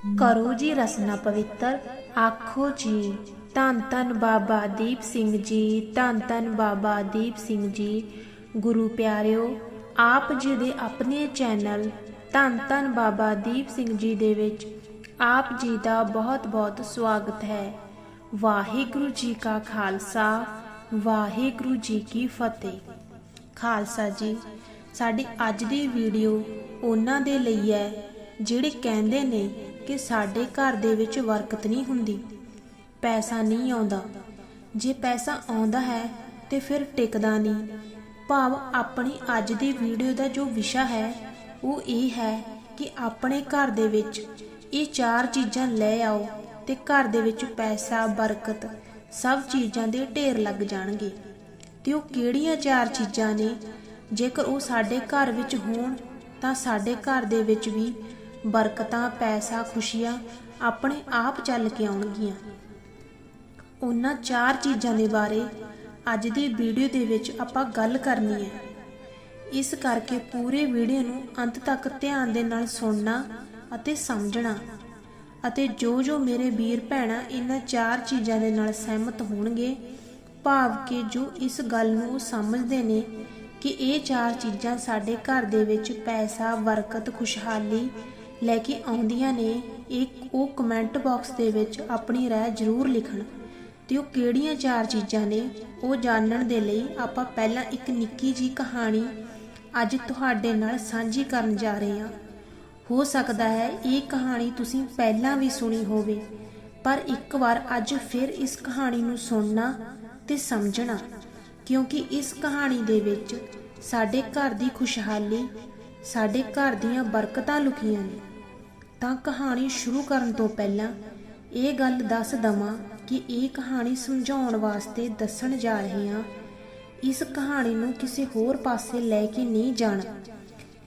ਕਰੋ ਜੀ ਰਸਨਾ ਪਵਿੱਤਰ। ਆਖੋ ਜੀ, ਧੰਨ ਧੰਨ ਬਾਬਾ ਦੀਪ ਸਿੰਘ ਜੀ, ਧੰਨ ਧੰਨ ਬਾਬਾ ਦੀਪ ਸਿੰਘ ਜੀ। ਗੁਰੂ ਪਿਆਰਿਓ, ਆਪ ਜੀ ਦੇ ਆਪਣੇ ਚੈਨਲ ਧੰਨ ਧੰਨ ਬਾਬਾ ਦੀਪ ਸਿੰਘ ਜੀ ਦੇ ਵਿੱਚ ਆਪ ਜੀ ਦਾ ਬਹੁਤ ਬਹੁਤ ਸਵਾਗਤ ਹੈ। ਵਾਹਿਗੁਰੂ ਜੀ ਕਾ ਖਾਲਸਾ, ਵਾਹਿਗੁਰੂ ਜੀ ਕੀ ਫਤਿਹ। ਖਾਲਸਾ ਜੀ, ਸਾਡੀ ਅੱਜ ਦੀ ਵੀਡੀਓ ਉਹਨਾਂ ਦੇ ਲਈ ਹੈ, ਜਿਹੜੇ ਕਹਿੰਦੇ ਨੇ ਕਿ ਸਾਡੇ ਘਰ ਦੇ ਵਿੱਚ ਬਰਕਤ ਨਹੀਂ ਹੁੰਦੀ। ਪੈਸਾ ਨਹੀਂ ਆਉਂਦਾ। ਜੇ ਪੈਸਾ ਆਉਂਦਾ ਹੈ, ਤੇ ਫਿਰ ਟਿਕਦਾ ਨਹੀਂ। ਭਾਵ ਆਪਣੀ ਅੱਜ ਦੀ ਵੀਡੀਓ ਦਾ ਜੋ ਵਿਸ਼ਾ ਹੈ, ਉਹ ਇਹ ਹੈ ਕਿ ਆਪਣੇ ਘਰ ਦੇ ਵਿੱਚ ਇਹ ਚਾਰ ਚੀਜ਼ਾਂ ਲੈ ਆਓ ਤੇ ਘਰ ਦੇ ਵਿੱਚ ਪੈਸਾ, ਬਰਕਤ ਸਭ ਚੀਜ਼ਾਂ ਦੇ ਢੇਰ ਲੱਗ ਜਾਣਗੇ। ਤੇ ਉਹ ਕਿਹੜੀਆਂ ਚਾਰ ਚੀਜ਼ਾਂ ਨੇ? ਜੇਕਰ ਉਹ ਸਾਡੇ ਘਰ ਵਿੱਚ ਹੋਣ, ਤਾਂ ਸਾਡੇ ਘਰ ਦੇ ਵਿੱਚ ਵੀ ਬਰਕਤਾਂ, ਪੈਸਾ, ਖੁਸ਼ੀਆਂ ਆਪਣੇ ਆਪ ਚੱਲ ਕੇ ਆਉਣਗੀਆਂ। ਉਹਨਾਂ ਚਾਰ ਚੀਜ਼ਾਂ ਦੇ ਬਾਰੇ ਅੱਜ ਦੀ ਵੀਡੀਓ ਦੇ ਵਿੱਚ ਆਪਾਂ ਗੱਲ ਕਰਨੀ ਹੈ। ਇਸ ਕਰਕੇ ਪੂਰੇ ਵੀਡੀਓ ਨੂੰ ਅੰਤ ਤੱਕ ਧਿਆਨ ਦੇ ਨਾਲ ਸੁਣਨਾ ਅਤੇ ਸਮਝਣਾ ਅਤੇ ਜੋ ਜੋ ਮੇਰੇ ਵੀਰ ਭੈਣਾਂ ਇਹਨਾਂ ਚਾਰ ਚੀਜ਼ਾਂ ਦੇ ਨਾਲ ਸਹਿਮਤ ਹੋਣਗੇ, ਭਾਵ ਕਿ ਜੋ ਇਸ ਗੱਲ ਨੂੰ ਸਮਝਦੇ ਨੇ ਕਿ ਇਹ ਚਾਰ ਚੀਜ਼ਾਂ ਸਾਡੇ ਘਰ ਦੇ ਵਿੱਚ ਪੈਸਾ, ਬਰਕਤ, ਖੁਸ਼ਹਾਲੀ ਲੈ ਕੇ ਆਉਂਦੀਆਂ ਨੇ ਇਹ ਉਹ ਕਮੈਂਟ ਬਾਕਸ ਦੇ ਵਿੱਚ ਆਪਣੀ ਰਾਏ ਜ਼ਰੂਰ ਲਿਖਣ। ਤੇ ਉਹ ਕਿਹੜੀਆਂ ਚਾਰ ਚੀਜ਼ਾਂ ਨੇ, ਉਹ ਜਾਣਨ ਦੇ ਲਈ ਆਪਾਂ ਪਹਿਲਾਂ ਇੱਕ ਨਿੱਕੀ ਜੀ ਕਹਾਣੀ ਅੱਜ ਤੁਹਾਡੇ ਨਾਲ ਸਾਂਝੀ ਕਰਨ ਜਾ ਰਹੇ ਹਾਂ। ਹੋ ਸਕਦਾ ਹੈ ਇਹ ਕਹਾਣੀ ਤੁਸੀਂ ਪਹਿਲਾਂ ਵੀ ਸੁਣੀ ਹੋਵੇ, ਪਰ ਇੱਕ ਵਾਰ ਅੱਜ ਫਿਰ ਇਸ ਕਹਾਣੀ ਨੂੰ ਸੁਣਨਾ ਤੇ ਸਮਝਣਾ, ਕਿਉਂਕਿ ਇਸ ਕਹਾਣੀ ਦੇ ਵਿੱਚ ਸਾਡੇ ਘਰ ਦੀ ਖੁਸ਼ਹਾਲੀ, ਸਾਡੇ ਘਰ ਦੀਆਂ ਬਰਕਤਾਂ ਲੁਕੀਆਂ ਨੇ। ਤਾਂ ਕਹਾਣੀ ਸ਼ੁਰੂ ਕਰਨ ਤੋਂ ਪਹਿਲਾਂ ਇਹ ਗੱਲ ਦੱਸ ਦਵਾਂ ਕਿ ਇਹ ਕਹਾਣੀ ਸਮਝਾਉਣ ਵਾਸਤੇ ਦੱਸਣ ਜਾ ਰਹੇ ਹਾਂ। ਇਸ ਕਹਾਣੀ ਨੂੰ ਕਿਸੇ ਹੋਰ ਪਾਸੇ ਲੈ ਕੇ ਨਹੀਂ ਜਾਣਾ।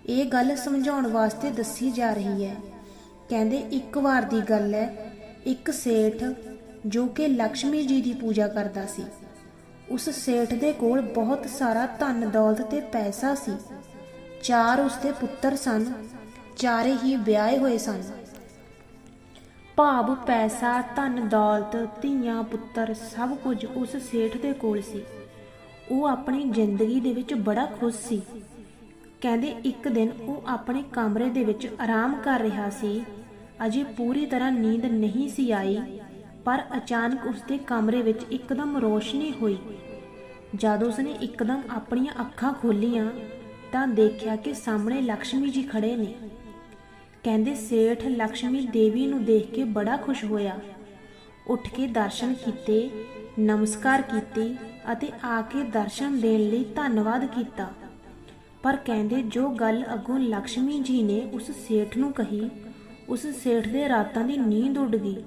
ਇਹ ਗੱਲ ਸਮਝਾਉਣ ਵਾਸਤੇ ਦੱਸੀ ਜਾ ਰਹੀ ਹੈ। ਕਹਿੰਦੇ ਇੱਕ ਵਾਰ ਦੀ ਗੱਲ ਹੈ, ਇੱਕ ਸੇਠ ਜੋ ਕਿ ਲక్ష్ਮੀ ਜੀ ਦੀ ਪੂਜਾ ਕਰਦਾ ਸੀ। ਉਸ ਸੇਠ ਦੇ ਕੋਲ ਬਹੁਤ ਸਾਰਾ ਧਨ ਦੌਲਤ ਤੇ ਪੈਸਾ ਸੀ। ਚਾਰ ਉਸਦੇ ਪੁੱਤਰ ਸਨ। ਚਾਰੇ ਹੀ ਵਿਆਹੇ ਹੋਏ ਸਨ। ਭਾਵ, ਪੈਸਾ, ਧਨ, ਦੌਲਤ, ਧੀਆਂ, ਪੁੱਤਰ, ਸਭ ਕੁਝ ਉਸ ਸੇਠ ਦੇ ਕੋਲ ਸੀ। ਉਹ ਆਪਣੀ ਜ਼ਿੰਦਗੀ ਦੇ ਵਿੱਚ ਬੜਾ ਖੁਸ਼ ਸੀ। ਕਹਿੰਦੇ, ਇੱਕ ਦਿਨ ਉਹ ਆਪਣੇ ਕਮਰੇ ਦੇ ਵਿੱਚ ਆਰਾਮ ਕਰ ਰਿਹਾ ਸੀ। ਅਜੇ ਪੂਰੀ ਤਰ੍ਹਾਂ ਨੀਂਦ ਨਹੀਂ ਸੀ ਆਈ, ਪਰ ਅਚਾਨਕ ਉਸਦੇ ਕਮਰੇ ਵਿੱਚ ਇੱਕਦਮ ਰੋਸ਼ਨੀ ਹੋਈ। ਜਦ ਉਸਨੇ ਇੱਕਦਮ ਆਪਣੀਆਂ ਅੱਖਾਂ ਖੋਲੀਆਂ, ਤਾਂ ਦੇਖਿਆ ਕਿ ਸਾਹਮਣੇ ਲక్ష్ਮੀ ਜੀ ਖੜੇ ਨੇ। ਕਹਿੰਦੇ ਸੇਠ ਲక్ష్ਮੀ ਦੇਵੀ ਨੂੰ ਦੇਖ ਕੇ ਬੜਾ ਖੁਸ਼ ਹੋਇਆ। ਉੱਠ ਕੇ ਦਰਸ਼ਨ ਕੀਤੇ, ਨਮਸਕਾਰ ਕੀਤੀ ਅਤੇ ਆ ਕੇ ਦਰਸ਼ਨ ਦੇਣ ਲਈ ਧੰਨਵਾਦ ਕੀਤਾ। ਪਰ ਕਹਿੰਦੇ ਜੋ ਗੱਲ ਅਗੋਂ ਲక్ష్ਮੀ ਜੀ ਨੇ ਉਸ ਸੇਠ ਨੂੰ ਕਹੀ, ਉਸ ਸੇਠ ਦੇ ਰਾਤਾਂ ਦੀ ਨੀਂਦ ਉੱਡ ਗਈ।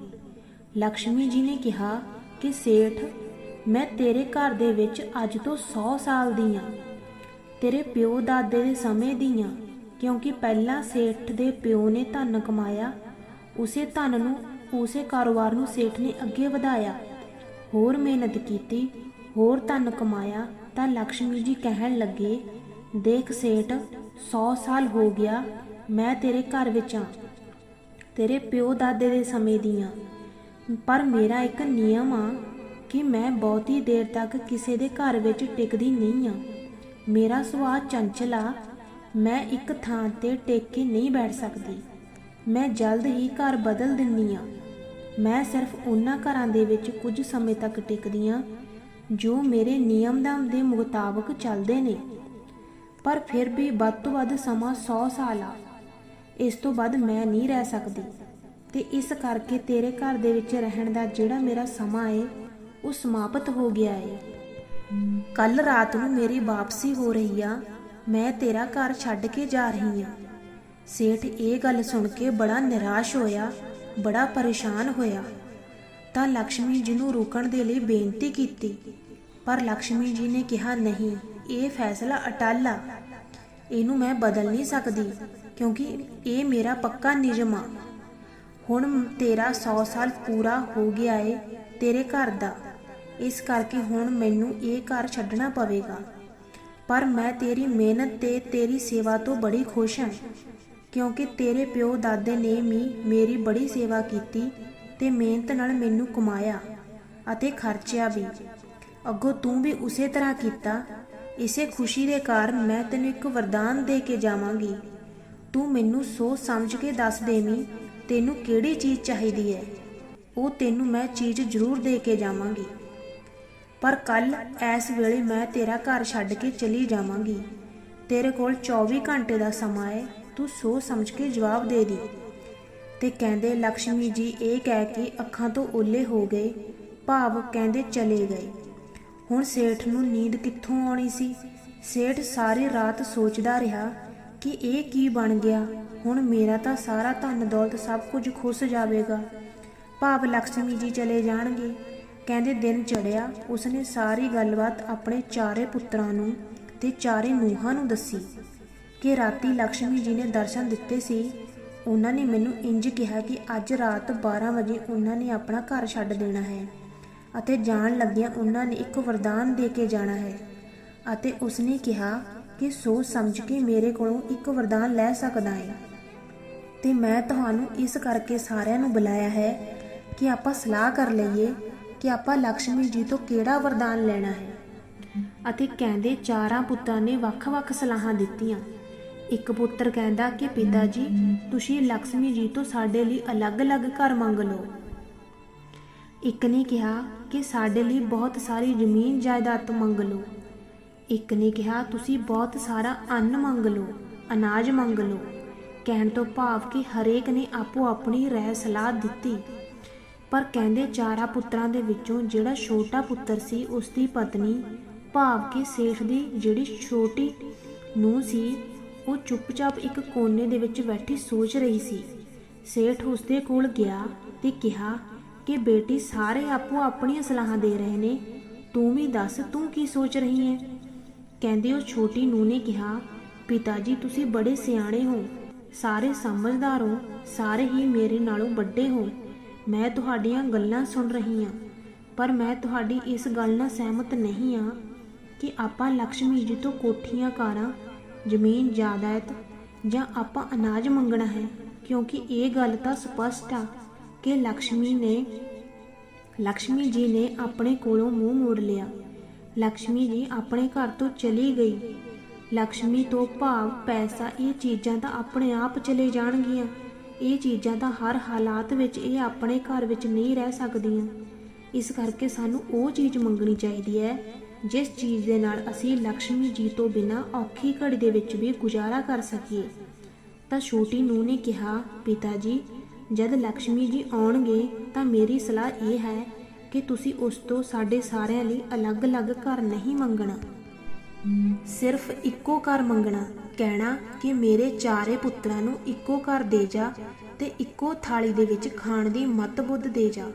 ਲక్ష్ਮੀ ਜੀ ਨੇ ਕਿਹਾ ਕਿ, ਸੇਠ, ਮੈਂ ਤੇਰੇ ਘਰ ਦੇ ਵਿੱਚ ਅੱਜ ਤੋਂ 100 ਸਾਲ ਦੀ ਆ। ਤੇਰੇ ਪਿਓ ਦਾਦੇ ਦੇ ਸਮੇਂ ਦੀ ਆ। ਕਿਉਂਕਿ ਪਹਿਲਾਂ ਸੇਠ ਦੇ ਪਿਓ ਨੇ ਧਨ ਕਮਾਇਆ, ਉਸੇ ਧਨ ਨੂੰ, ਉਸੇ ਕਾਰੋਬਾਰ ਨੂੰ ਸੇਠ ਨੇ ਅੱਗੇ ਵਧਾਇਆ। ਹੋਰ ਮਿਹਨਤ ਕੀਤੀ, ਹੋਰ ਧਨ ਕਮਾਇਆ, ਤਾਂ ਲక్ష్ਮੀ ਜੀ ਕਹਿਣ ਲੱਗੇ, ਦੇਖ ਸੇਠ 100 ਸਾਲ ਹੋ ਗਿਆ, ਮੈਂ ਤੇਰੇ ਘਰ ਵਿੱਚ ਆ। ਤੇਰੇ ਪਿਓ ਦਾਦੇ ਦੇ ਸਮੇਂ ਦੀ ਆ। ਪਰ ਮੇਰਾ ਇੱਕ ਨਿਯਮ ਆ ਕਿ ਮੈਂ ਬਹੁਤੀ ਦੇਰ ਤੱਕ ਕਿਸੇ ਦੇ ਘਰ ਵਿੱਚ ਟਿਕਦੀ ਨਹੀਂ ਆ। ਮੇਰਾ ਸੁਭਾਅ ਚੰਚਲ ਆ ਮੈਂ ਇੱਕ ਥਾਂ ਤੇ ਟਿਕ ਕੇ ਨਹੀਂ ਬੈਠ ਸਕਦੀ। ਮੈਂ ਜਲਦ ਹੀ ਘਰ ਬਦਲ ਦਿੰਨੀ ਆ ਮੈਂ ਸਿਰਫ ਉਹਨਾਂ ਘਰਾਂ ਦੇ ਵਿੱਚ ਕੁਝ ਸਮੇਂ ਤੱਕ ਟਿਕਦੀ ਆ ਜੋ ਮੇਰੇ ਨਿਯਮ ਦਮ ਦੇ ਮੁਤਾਬਕ ਚੱਲਦੇ ਨੇ। ਪਰ ਫਿਰ ਵੀ ਵੱਧ ਤੋਂ ਵੱਧ ਸਮਾਂ 100 ਸਾਲ ਆ। ਇਸ ਤੋਂ ਵੱਧ ਮੈਂ ਨਹੀਂ ਰਹਿ ਸਕਦੀ। ਤੇ ਇਸ ਕਰਕੇ ਤੇਰੇ ਘਰ ਦੇ ਵਿੱਚ ਰਹਿਣ ਦਾ ਜਿਹੜਾ ਮੇਰਾ ਸਮਾਂ ਏ, ਉਹ ਸਮਾਪਤ ਹੋ ਗਿਆ ਏ। ਕੱਲ ਰਾਤ ਨੂੰ ਮੇਰੀ ਵਾਪਸੀ ਹੋ ਰਹੀ ਆ। ਮੈਂ ਤੇਰਾ ਘਰ ਛੱਡ ਕੇ ਜਾ ਰਹੀ ਹਾਂ। ਸੇਠ ਇਹ ਗੱਲ ਸੁਣ ਕੇ ਬੜਾ ਨਿਰਾਸ਼ ਹੋਇਆ, ਬੜਾ ਪਰੇਸ਼ਾਨ ਹੋਇਆ। ਤਾਂ ਲక్ష్ਮੀ ਜੀ ਨੂੰ ਰੋਕਣ ਦੇ ਲਈ ਬੇਨਤੀ ਕੀਤੀ, ਪਰ ਲక్ష్ਮੀ ਜੀ ਨੇ ਕਿਹਾ, ਨਹੀਂ, ਇਹ ਫੈਸਲਾ ਅਟਲ ਆ। ਇਹਨੂੰ ਮੈਂ ਬਦਲ ਨਹੀਂ ਸਕਦੀ, ਕਿਉਂਕਿ ਇਹ ਮੇਰਾ ਪੱਕਾ ਨਿਯਮ ਆ। ਹੁਣ ਤੇਰਾ 100 ਸਾਲ ਪੂਰਾ ਹੋ ਗਿਆ ਏ ਤੇਰੇ ਘਰ ਦਾ। ਇਸ ਕਰਕੇ ਹੁਣ ਮੈਨੂੰ ਇਹ ਘਰ ਛੱਡਣਾ ਪਵੇਗਾ। ਪਰ ਮੈਂ ਤੇਰੀ ਮਿਹਨਤ ਤੇ ਤੇਰੀ ਸੇਵਾ ਤੋਂ ਬੜੀ ਖੁਸ਼ ਹਾਂ, ਕਿਉਂਕਿ ਤੇਰੇ ਪਿਓ ਦਾਦੇ ਨੇ ਵੀ ਮੇਰੀ ਬੜੀ ਸੇਵਾ ਕੀਤੀ ਤੇ ਮਿਹਨਤ ਨਾਲ ਮੈਨੂੰ ਕਮਾਇਆ ਅਤੇ ਖਰਚਿਆ ਵੀ। ਅੱਗੋਂ ਤੂੰ ਵੀ ਉਸੇ ਤਰ੍ਹਾਂ ਕੀਤਾ। ਇਸੇ ਖੁਸ਼ੀ ਦੇ ਕਾਰਨ ਮੈਂ ਤੈਨੂੰ ਇੱਕ ਵਰਦਾਨ ਦੇ ਕੇ ਜਾਵਾਂਗੀ। ਤੂੰ ਮੈਨੂੰ ਸੋਚ ਸਮਝ ਕੇ ਦੱਸ ਦੇਵੀਂ, ਤੈਨੂੰ ਕਿਹੜੀ ਚੀਜ਼ ਚਾਹੀਦੀ ਹੈ? ਉਹ ਤੈਨੂੰ ਮੈਂ ਚੀਜ਼ ਜ਼ਰੂਰ ਦੇ ਕੇ ਜਾਵਾਂਗੀ। ਪਰ ਕੱਲ ਇਸ ਵੇਲੇ ਮੈਂ ਤੇਰਾ ਘਰ ਛੱਡ ਕੇ ਚਲੀ ਜਾਵਾਂਗੀ। ਤੇਰੇ ਕੋਲ 24 ਘੰਟੇ ਦਾ ਸਮਾਂ ਹੈ ਤੂੰ ਸੋਚ ਸਮਝ ਕੇ ਜਵਾਬ ਦੇ ਦੀ। ਤੇ ਕਹਿੰਦੇ ਲక్ష్ਮੀ ਜੀ ਇਹ ਕਹਿ ਕੇ ਅੱਖਾਂ ਤੋਂ ਓਲੇ ਹੋ ਗਏ, ਭਾਵ ਕਹਿੰਦੇ ਚਲੇ ਗਏ। ਹੁਣ ਸੇਠ ਨੂੰ ਨੀਂਦ ਕਿੱਥੋਂ ਆਉਣੀ ਸੀ? ਸੇਠ ਸਾਰੀ ਰਾਤ ਸੋਚਦਾ ਰਿਹਾ ਕਿ ਇਹ ਕੀ ਬਣ ਗਿਆ, ਹੁਣ ਮੇਰਾ ਤਾਂ ਸਾਰਾ ਧਨ ਦੌਲਤ ਸਭ ਕੁਝ ਖੁੱਸ ਜਾਵੇਗਾ। ਭਾਵ ਲక్ష్ਮੀ ਜੀ ਚਲੇ ਜਾਣਗੇ। ਕਹਿੰਦੇ ਦਿਨ ਚੜਿਆ ਉਸਨੇ ਸਾਰੀ ਗੱਲਬਾਤ ਆਪਣੇ ਚਾਰੇ ਪੁੱਤਰਾਂ ਨੂੰ ਤੇ ਚਾਰੇ ਨੂੰਹਾਂ ਨੂੰ ਦੱਸੀ ਕਿ ਰਾਤੀ ਲక్ష్ਮੀ ਜੀ ਨੇ ਦਰਸ਼ਨ ਦਿੱਤੇ ਸੀ। ਉਹਨਾਂ ਨੇ ਮੈਨੂੰ ਇੰਜ ਕਿਹਾ ਕਿ ਅੱਜ ਰਾਤ 12 ਵਜੇ ਉਹਨਾਂ ਨੇ ਆਪਣਾ ਘਰ ਛੱਡ ਦੇਣਾ ਹੈ ਅਤੇ ਜਾਣ ਲੱਗਿਆਂ ਉਹਨਾਂ ਨੇ ਇੱਕ ਵਰਦਾਨ ਦੇ ਕੇ ਜਾਣਾ ਹੈ ਅਤੇ ਉਸਨੇ ਕਿਹਾ ਕਿ ਸੋਚ ਸਮਝ ਕੇ ਮੇਰੇ ਕੋਲੋਂ ਇੱਕ ਵਰਦਾਨ ਲੈ ਸਕਦਾ ਹੈ। ਤੇ ਮੈਂ ਤੁਹਾਨੂੰ ਇਸ ਕਰਕੇ ਸਾਰਿਆਂ ਨੂੰ ਬੁਲਾਇਆ ਹੈ ਕਿ ਆਪਾਂ ਸਲਾਹ ਕਰ ਲਈਏ ਕਿ ਆਪਾਂ ਲక్ష్ਮੀ ਜੀ ਤੋਂ ਕਿਹੜਾ ਵਰਦਾਨ ਲੈਣਾ ਹੈ? ਅਤੇ ਕਹਿੰਦੇ ਚਾਰਾਂ ਪੁੱਤਾਂ ਨੇ ਵੱਖ-ਵੱਖ ਸਲਾਹਾਂ ਦਿੱਤੀਆਂ। ਇੱਕ ਪੁੱਤਰ ਕਹਿੰਦਾ ਕਿ, ਪਿਤਾ ਜੀ, ਤੁਸੀਂ ਲక్ష్ਮੀ ਜੀ ਤੋਂ ਸਾਡੇ ਲਈ ਅਲੱਗ-ਅਲੱਗ ਘਰ ਮੰਗ ਲਓ। ਇੱਕ ਨੇ ਕਿਹਾ ਕਿ, ਸਾਡੇ ਲਈ ਬਹੁਤ ਸਾਰੀ ਜ਼ਮੀਨ ਜਾਇਦਾਦ ਮੰਗ ਲਓ। ਇੱਕ ਨੇ ਕਿਹਾ, ਤੁਸੀਂ ਬਹੁਤ ਸਾਰਾ ਅੰਨ ਮੰਗ ਲਓ, ਅਨਾਜ ਮੰਗ ਲਓ। ਕਹਿਣ ਤੋਂ ਭਾਵ ਕਿ ਹਰੇਕ ਨੇ ਆਪੋ ਆਪਣੀ ਰਹਿ ਸਲਾਹ ਦਿੱਤੀ। ਪਰ ਕਹਿੰਦੇ ਚਾਰਾਂ ਪੁੱਤਰਾਂ ਦੇ ਵਿੱਚੋਂ ਜਿਹੜਾ ਛੋਟਾ ਪੁੱਤਰ ਸੀ ਉਸ ਦੀ ਪਤਨੀ ਭਾਵ ਕਿ ਸੇਠ ਦੀ ਜਿਹੜੀ ਛੋਟੀ ਨੂੰਹ ਸੀ, ਉਹ ਚੁੱਪਚਾਪ ਇੱਕ ਕੋਨੇ ਦੇ ਵਿੱਚ ਬੈਠੀ ਸੋਚ ਰਹੀ ਸੀ। ਸੇਠ ਉਸ ਦੇ ਕੋਲ ਗਿਆ ਤੇ ਕਿਹਾ ਕਿ ਬੇਟੀ, ਸਾਰੇ ਆਪੋ ਆਪਣੀਆਂ ਸਲਾਹਾਂ ਦੇ ਰਹੇ ਨੇ। ਤੂੰ ਵੀ ਦੱਸ, ਤੂੰ ਕੀ ਸੋਚ ਰਹੀ ਹੈ? ਕਹਿੰਦੇ ਉਹ ਛੋਟੀ ਨੂੰਹ ਨੇ ਕਿਹਾ, ਪਿਤਾ ਜੀ, ਤੁਸੀਂ ਬੜੇ ਸਿਆਣੇ ਹੋ। ਸਾਰੇ ਸਮਝਦਾਰ ਹੋ, ਸਾਰੇ ਹੀ ਮੇਰੇ ਨਾਲੋਂ ਵੱਡੇ ਹੋ। ਮੈਂ ਤੁਹਾਡੀਆਂ ਗੱਲਾਂ ਸੁਣ ਰਹੀ ਹਾਂ, ਪਰ ਮੈਂ ਤੁਹਾਡੀ ਇਸ ਗੱਲ ਨਾਲ ਸਹਿਮਤ ਨਹੀਂ ਹਾਂ ਕਿ ਆਪਾਂ ਲక్ష్ਮੀ ਜੀ ਤੋਂ ਕੋਠੀਆਂ ਕਾਰਾਂ, ਜ਼ਮੀਨ, ਜਾਇਦਾਦ ਜਾਂ ਆਪਾਂ ਅਨਾਜ ਮੰਗਣਾ ਹੈ, ਕਿਉਂਕਿ ਇਹ ਗੱਲ ਤਾਂ ਸਪਸ਼ਟ ਆ ਕਿ ਲక్ష్ਮੀ ਨੇ ਲక్ష్ਮੀ ਜੀ ਨੇ ਆਪਣੇ ਕੋਲੋਂ ਮੂੰਹ ਮੋੜ ਲਿਆ। ਲక్ష్ਮੀ ਜੀ ਆਪਣੇ ਘਰ ਤੋਂ ਚਲੀ ਗਈ। ਲక్ష్ਮੀ ਤੋਂ ਭਾਵ ਪੈਸਾ ਇਹ ਚੀਜ਼ਾਂ ਤਾਂ ਆਪਣੇ ਆਪ ਚਲੇ ਜਾਣਗੀਆਂ। ਇਹ ਚੀਜ਼ਾਂ ਤਾਂ ਹਰ ਹਾਲਾਤ ਵਿੱਚ ਇਹ ਆਪਣੇ ਘਰ ਵਿੱਚ ਨਹੀਂ ਰਹਿ ਸਕਦੀਆਂ। ਇਸ ਕਰਕੇ ਸਾਨੂੰ ਉਹ ਚੀਜ਼ ਮੰਗਣੀ ਚਾਹੀਦੀ ਹੈ, ਜਿਸ ਚੀਜ਼ ਦੇ ਨਾਲ ਅਸੀਂ ਲక్ష్ਮੀ ਜੀ ਤੋਂ ਬਿਨਾ ਔਖੀ ਘੜੀ ਦੇ ਵਿੱਚ ਵੀ ਗੁਜ਼ਾਰਾ ਕਰ ਸਕੀਏ। ਤਾਂ ਛੋਟੀ ਨੂੰ ਨੇ ਕਿਹਾ, ਪਿਤਾ ਜੀ, ਜਦ ਲక్ష్ਮੀ ਜੀ ਆਉਣਗੇ ਤਾਂ ਮੇਰੀ ਸਲਾਹ ਇਹ ਹੈ ਕਿ ਤੁਸੀਂ ਉਸ ਤੋਂ ਸਾਡੇ ਸਾਰਿਆਂ ਲਈ ਅਲੱਗ-ਅਲੱਗ ਘਰ ਨਹੀਂ ਮੰਗਣਾ। ਸਿਰਫ ਇੱਕੋ ਘਰ ਮੰਗਣਾ, ਕਹਿਣਾ ਕਿ ਮੇਰੇ ਚਾਰੇ ਪੁੱਤਰਾਂ ਨੂੰ ਇੱਕੋ ਘਰ ਦੇ ਜਾ ਤੇ ਇੱਕੋ ਥਾਲੀ ਦੇ ਵਿੱਚ ਖਾਣ ਦੀ ਮਤ ਬੁੱਧ ਦੇ ਜਾ,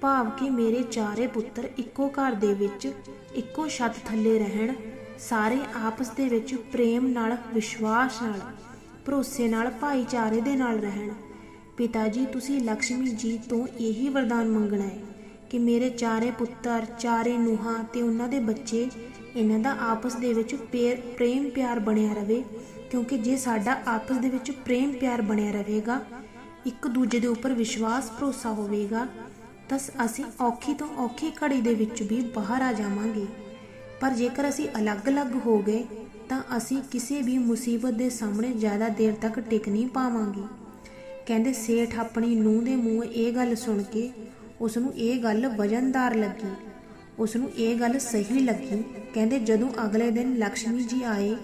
ਭਾਵ ਕਿ ਮੇਰੇ ਚਾਰੇ ਪੁੱਤਰ ਇੱਕੋ ਘਰ ਦੇ ਵਿੱਚ ਇੱਕੋ ਛੱਤ ਥੱਲੇ ਰਹਿਣ, ਸਾਰੇ ਆਪਸ ਦੇ ਵਿੱਚ ਪ੍ਰੇਮ ਨਾਲ, ਵਿਸ਼ਵਾਸ ਨਾਲ, ਭਰੋਸੇ ਨਾਲ, ਭਾਈਚਾਰੇ ਦੇ ਨਾਲ ਰਹਿਣ। ਪਿਤਾ ਜੀ, ਤੁਸੀਂ ਲక్ష్ਮੀ ਜੀ ਤੋਂ ਇਹੀ ਵਰਦਾਨ ਮੰਗਣਾ ਹੈ। ਕਿ ਮੇਰੇ ਚਾਰੇ ਪੁੱਤਰ, ਚਾਰੇ ਨੂਹਾਂ ਤੇ ਉਹਨਾਂ ਦੇ ਬੱਚੇ ਇਹਨਾਂ ਦਾ ਆਪਸ ਦੇ ਵਿੱਚ ਪੇਰ- ਪ੍ਰੇਮ ਪਿਆਰ ਬਣਿਆ ਰਵੇ, ਕਿਉਂਕਿ ਜੇ ਸਾਡਾ ਆਪਸ ਦੇ ਵਿੱਚ ਪ੍ਰੇਮ ਪਿਆਰ ਬਣਿਆ ਰਹੇਗਾ ਇੱਕ ਦੂਜੇ ਦੇ ਉੱਪਰ ਵਿਸ਼ਵਾਸ, ਭਰੋਸਾ ਹੋਵੇਗਾ, ਤਾਂ ਅਸੀਂ ਔਖੀ ਤੋਂ ਔਖੀ ਘੜੀ ਦੇ ਵਿੱਚ ਵੀ ਬਾਹਰ ਆ ਜਾਵਾਂਗੇ। ਪਰ ਜੇਕਰ ਅਸੀਂ ਅਲੱਗ-ਅਲੱਗ ਹੋ ਗਏ, ਤਾਂ ਅਸੀਂ ਕਿਸੇ ਵੀ ਮੁਸੀਬਤ ਦੇ ਸਾਹਮਣੇ ਜ਼ਿਆਦਾ ਦੇਰ ਤੱਕ ਟਿਕ ਨਹੀਂ ਪਾਵਾਂਗੇ। ਕਹਿੰਦੇ ਸੇਠ ਆਪਣੀ ਨੂੰਹ ਦੇ ਮੂੰਹ ਇਹ ਗੱਲ ਸੁਣ ਕੇ ਉਸ ਨੂੰ ਇਹ ਗੱਲ ਵਜਨਦਾਰ ਲੱਗੀ। ਉਸ ਨੂੰ ਇਹ ਗੱਲ ਸਹੀ ਲੱਗੀ। ਕਹਿੰਦੇ, ਜਦੋਂ ਅਗਲੇ ਦਿਨ ਲక్ష్ਮੀ ਜੀ ਆਏ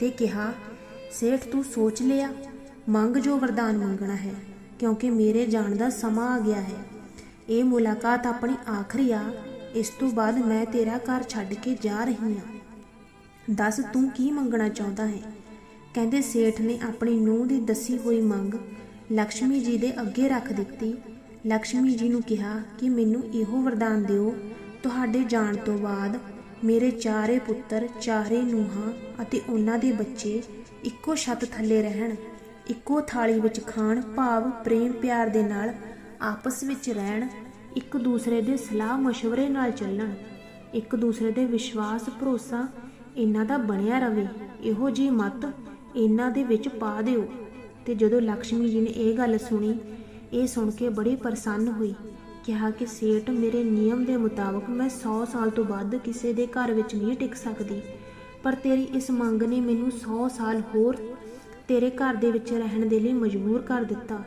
ਤੇ ਕਿਹਾ, ਸੇਠ, ਤੂੰ ਸੋਚ ਲਿਆ, ਮੰਗ ਜੋ ਵਰਦਾਨ ਮੰਗਣਾ ਹੈ, ਕਿਉਂਕਿ ਮੇਰੇ ਜਾਣ ਦਾ ਸਮਾਂ ਆ ਗਿਆ ਹੈ। ਇਹ ਮੁਲਾਕਾਤ ਆਪਣੀ ਆਖਰੀ ਆ। ਇਸ ਤੋਂ ਬਾਅਦ ਮੈਂ ਤੇਰਾ ਘਰ ਛੱਡ ਕੇ ਜਾ ਰਹੀ ਹਾਂ। ਦੱਸ, ਤੂੰ ਕੀ ਮੰਗਣਾ ਚਾਹੁੰਦਾ ਹੈ? ਕਹਿੰਦੇ, ਸੇਠ ਨੇ ਆਪਣੀ ਨੂੰਹ ਦੀ ਦੱਸੀ ਹੋਈ ਮੰਗ ਲక్ష్ਮੀ ਜੀ ਦੇ ਅੱਗੇ ਰੱਖ ਦਿੱਤੀ। ਲਕਸ਼ਮੀ ਜੀ ਨੂੰ ਕਿਹਾ ਕਿ ਮੈਨੂੰ ਇਹੋ ਵਰਦਾਨ ਦਿਓ। ਤੁਹਾਡੇ ਜਾਣ ਤੋਂ ਬਾਅਦ ਮੇਰੇ ਚਾਰੇ ਪੁੱਤਰ, ਚਾਰੇ ਨੂੰਹਾਂ ਅਤੇ ਉਹਨਾਂ ਦੇ ਬੱਚੇ ਇੱਕੋ ਛੱਤ ਥੱਲੇ ਰਹਿਣ, ਇੱਕੋ ਥਾਲੀ ਵਿੱਚ ਖਾਣ, ਭਾਵ ਪ੍ਰੇਮ ਪਿਆਰ ਦੇ ਨਾਲ ਆਪਸ ਵਿੱਚ ਰਹਿਣ, ਇੱਕ ਦੂਸਰੇ ਦੇ ਸਲਾਹ مشਵਰੇ ਨਾਲ ਚੱਲਣ, ਇੱਕ ਦੂਸਰੇ ਦੇ ਵਿਸ਼ਵਾਸ, ਭਰੋਸਾ ਇਹਨਾਂ ਦਾ ਬਣਿਆ ਰਹੇ ਇਹੋ ਜੀ ਮਤ ਇਹਨਾਂ ਦੇ ਵਿੱਚ ਪਾ ਦਿਓ। ਤੇ ਜਦੋਂ ਲక్ష్ਮੀ ਜੀ ਨੇ ਇਹ ਗੱਲ ਸੁਣੀ ਇਹ ਸੁਣ ਕੇ ਬੜੀ ਪ੍ਰਸੰਨ ਹੋਈ। ਕਿਹਾ ਕਿ ਸੇਠ, ਮੇਰੇ ਨਿਯਮ ਦੇ ਮੁਤਾਬਕ ਮੈਂ 100 ਸਾਲ ਤੋਂ ਵੱਧ ਕਿਸੇ ਦੇ ਘਰ ਵਿੱਚ ਨਹੀਂ ਟਿਕ ਸਕਦੀ। ਪਰ ਤੇਰੀ ਇਸ ਮੰਗ ਨੇ ਮੈਨੂੰ 100 ਸਾਲ ਹੋਰ ਤੇਰੇ ਘਰ ਦੇ ਵਿੱਚ ਰਹਿਣ ਦੇ ਲਈ ਮਜਬੂਰ ਕਰ ਦਿੱਤਾ।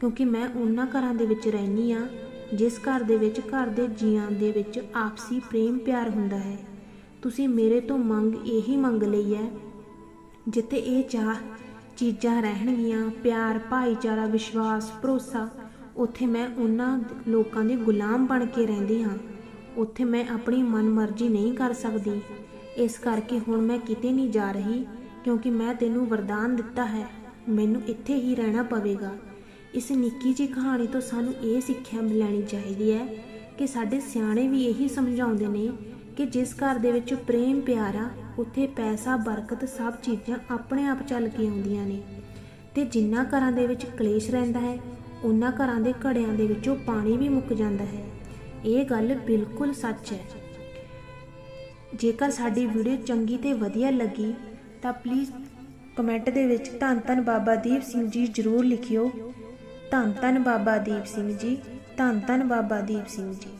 ਕਿਉਂਕਿ ਮੈਂ ਉਹਨਾਂ ਘਰਾਂ ਦੇ ਵਿੱਚ ਰਹਿਨੀ ਆ ਜਿਸ ਘਰ ਦੇ ਵਿੱਚ ਘਰ ਦੇ ਜੀਆਂ ਦੇ ਵਿੱਚ ਆਪਸੀ ਪ੍ਰੇਮ ਪਿਆਰ ਹੁੰਦਾ ਹੈ। ਤੁਸੀਂ ਮੇਰੇ ਤੋਂ ਮੰਗ ਇਹੀ ਮੰਗ ਲਈ ਹੈ, ਜਿੱਥੇ ਇਹ ਚਾਹ ਚੀਜ਼ਾਂ ਰਹਿਣਗੀਆਂ, ਪਿਆਰ, ਭਾਈਚਾਰਾ, ਵਿਸ਼ਵਾਸ, ਭਰੋਸਾ, ਉੱਥੇ ਮੈਂ ਉਹਨਾਂ ਲੋਕਾਂ ਦੇ ਗੁਲਾਮ ਬਣ ਕੇ ਰਹਿੰਦੀ ਹਾਂ। ਉੱਥੇ ਮੈਂ ਆਪਣੀ ਮਨਮਰਜ਼ੀ ਨਹੀਂ ਕਰ ਸਕਦੀ। ਇਸ ਕਰਕੇ ਹੁਣ ਮੈਂ ਕਿਤੇ ਨਹੀਂ ਜਾ ਰਹੀ, ਕਿਉਂਕਿ ਮੈਂ ਤੈਨੂੰ ਵਰਦਾਨ ਦਿੱਤਾ ਹੈ। ਮੈਨੂੰ ਇੱਥੇ ਹੀ ਰਹਿਣਾ ਪਵੇਗਾ। ਇਸ ਨਿੱਕੀ ਜਿਹੀ ਕਹਾਣੀ ਤੋਂ ਸਾਨੂੰ ਇਹ ਸਿੱਖਿਆ ਲੈਣੀ ਚਾਹੀਦੀ ਹੈ ਕਿ ਸਾਡੇ ਸਿਆਣੇ ਵੀ ਇਹੀ ਸਮਝਾਉਂਦੇ ਨੇ ਕਿ ਜਿਸ ਘਰ ਦੇ ਵਿੱਚ ਪ੍ਰੇਮ, ਪਿਆਰਾ, ਉੱਥੇ ਪੈਸਾ, ਬਰਕਤ ਸਭ ਚੀਜ਼ਾਂ ਆਪਣੇ ਆਪ ਚੱਲ ਕੇ ਆਉਂਦੀਆਂ ਨੇ। ਤੇ ਜਿੰਨਾ ਘਰਾਂ ਦੇ ਵਿੱਚ ਕਲੇਸ਼ ਰਹਿੰਦਾ ਹੈ, ਉਹਨਾਂ ਘਰਾਂ ਦੇ ਘੜਿਆਂ ਦੇ ਵਿੱਚੋਂ ਪਾਣੀ ਵੀ ਮੁੱਕ ਜਾਂਦਾ ਹੈ। ਇਹ ਗੱਲ ਬਿਲਕੁਲ ਸੱਚ ਹੈ। ਜੇਕਰ ਸਾਡੀ ਵੀਡੀਓ ਚੰਗੀ ਤੇ ਵਧੀਆ ਲੱਗੀ, ਤਾਂ ਪਲੀਜ਼ ਕਮੈਂਟ ਦੇ ਵਿੱਚ ਧੰਨ ਧੰਨ ਬਾਬਾ ਦੀਪ ਸਿੰਘ ਜੀ ਜ਼ਰੂਰ ਲਿਖਿਓ। ਧੰਨ ਧੰਨ ਬਾਬਾ ਦੀਪ ਸਿੰਘ ਜੀ, ਧੰਨ ਧੰਨ ਬਾਬਾ ਦੀਪ ਸਿੰਘ ਜੀ।